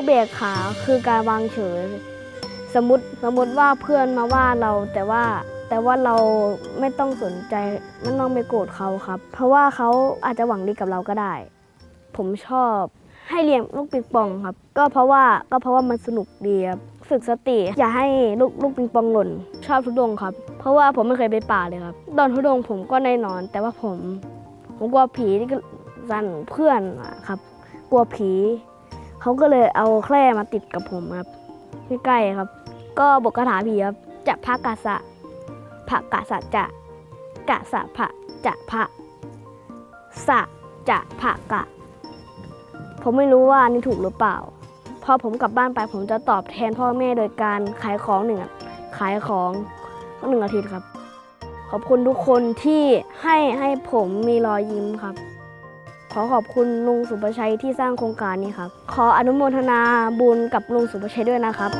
อุเบกขาคือการวางเฉย สมมติสมมติว่าเพื่อนมาว่าเราแต่ว่าแต่ว่าเราไม่ต้องสนใจไม่ต้องไปโกรธเขาครับ เพราะว่าเขาอาจจะหวังดีกับเราก็ได้ ผมชอบให้เรียนลูกปิงปองครับ ก็เพราะว่าก็เพราะว่ามันสนุกดีครับฝึกสติ อย่าให้ลูกลูกปิงปองหล่น ชอบทุดงครับ เพราะว่าผมไม่เคยไปป่าเลยครับ ตอนทุดงผมก็ได้นอน แต่ว่าผม ผมกลัวผีที่ก็สั่นเพื่อนครับ กลัวผี เขาก็เลยเอาแคร่มาติดกับผมครับใกล้ๆครับ ก็บทคาถาผีครับจะพระกาสะพระกาสะจะกะสะพระจะพระสะจะพระกะ ผมไม่รู้ว่านี่ถูกหรือเปล่าพอผมกลับบ้านไปผมจะตอบแทนพ่อแม่โดยการขายของหนึ่งขายของหนึ่งอาทิตย์ครับ ขอบคุณทุกคนที่ให้ให้ผมมีรอยยิ้มครับ ขอขอบคุณลุงสุประชัยที่สร้างโครงการนี้ครับ ขออนุโมทนาบุญกับลุงสุประชัยด้วยนะครับ